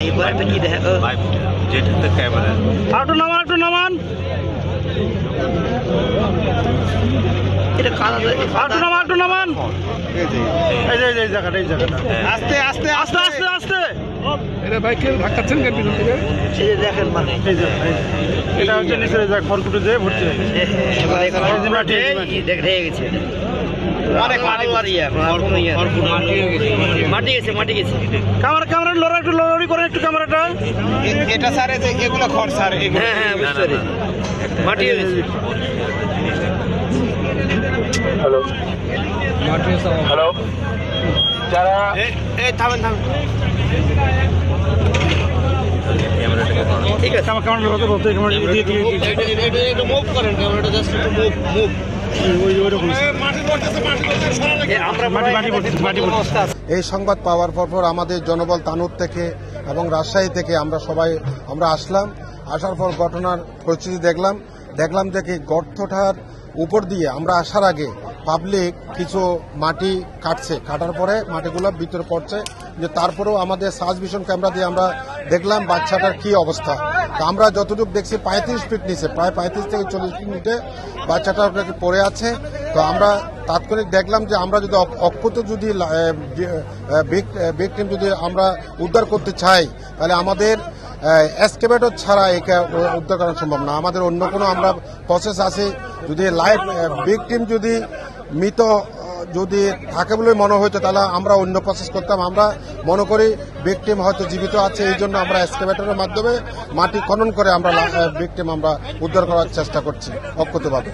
একটা কি দেখা ও, লাইভ যেটাতে ক্যামেরা একটু নামান একটু নামান। এটা কাদা একটু নামান একটু নামান। এই যে এই জায়গাটা এই জায়গাটা। আস্তে আস্তে। আস্তে আস্তে আস্তে। এটা বাইকে ধাক্কাচ্ছেন কেন পিছন থেকে? এই যে দেখেন মানে। এটা হচ্ছে নিচে যা খড়কুটো দিয়ে ভর্তি হয়ে গেছে। অনেক মাটি ইয়া মাটি। গেছে মাটি গেছে ক্যামেরা ক্যামেরা লড়া একটু লড়াড়ি করে একটু ক্যামেরাটা। এটা স্যার এগুলো খড় স্যার হ্যাঁ হ্যাঁ বুঝতে পারি মাটি গেছে। হ্যালো যারা এই থামেন থামেন। ঠিক আছে ক্যামেরা ক্যামেরা বলতে বলতে ক্যামেরা দিয়ে দিয়ে দিয়ে একটু মুভ করেন ক্যামেরাটা জাস্ট একটু মুভ মুভ ওই ওই রকম আমরা মাটি মাটি ভর্তি মাটি ভর্তি এই সংবাদ পাওয়ার পর পর আমাদের জনবল তানুর থেকে এবং রাজশাহী থেকে আমরা সবাই আমরা আসলাম। আসার পর ঘটনার পরিস্থিতি দেখলাম। দেখলাম যে গর্তটার উপর দিয়ে আমরা আসার আগে পাবলিক কিছু মাটি কাটছে। কাটার পরে মাটিগুলো ভিতরে পড়ছে। যে তারপরেও আমাদের সার্চ ভিশন ক্যামেরা দিয়ে আমরা দেখলাম বাচ্চাটার কি অবস্থা। আমরা যতটুকু দেখছি পঁয়ত্রিশ ফিট নিচে, প্রায় পঁয়ত্রিশ থেকে চল্লিশ ফিট নিচে বাচ্চাটা ওটাকে পড়ে আছে। তো আমরা তাৎক্ষণিক দেখলাম যে আমরা যদি অক্ষত যদি ভিকটিম যদি আমরা উদ্ধার করতে চাই, তাহলে আমাদের এসকেভেটর ছাড়া একে উদ্ধার করা সম্ভব না। আমাদের অন্য কোনো আমরা প্রসেস আছে। যদি লাইভ ভিকটিম যদি মৃত যদি থাকে বলে মনে হইতো, তাহলে আমরা অন্য প্রসেস করতাম। আমরা মনে করি ভিকটিম হয়তো জীবিত আছে, এই জন্য আমরা এক্সকেভেটরের মাধ্যমে মাটি খনন করে আমরা ভিকটিম আমরা উদ্ধার করার চেষ্টা করছি, অক্ষতভাবে।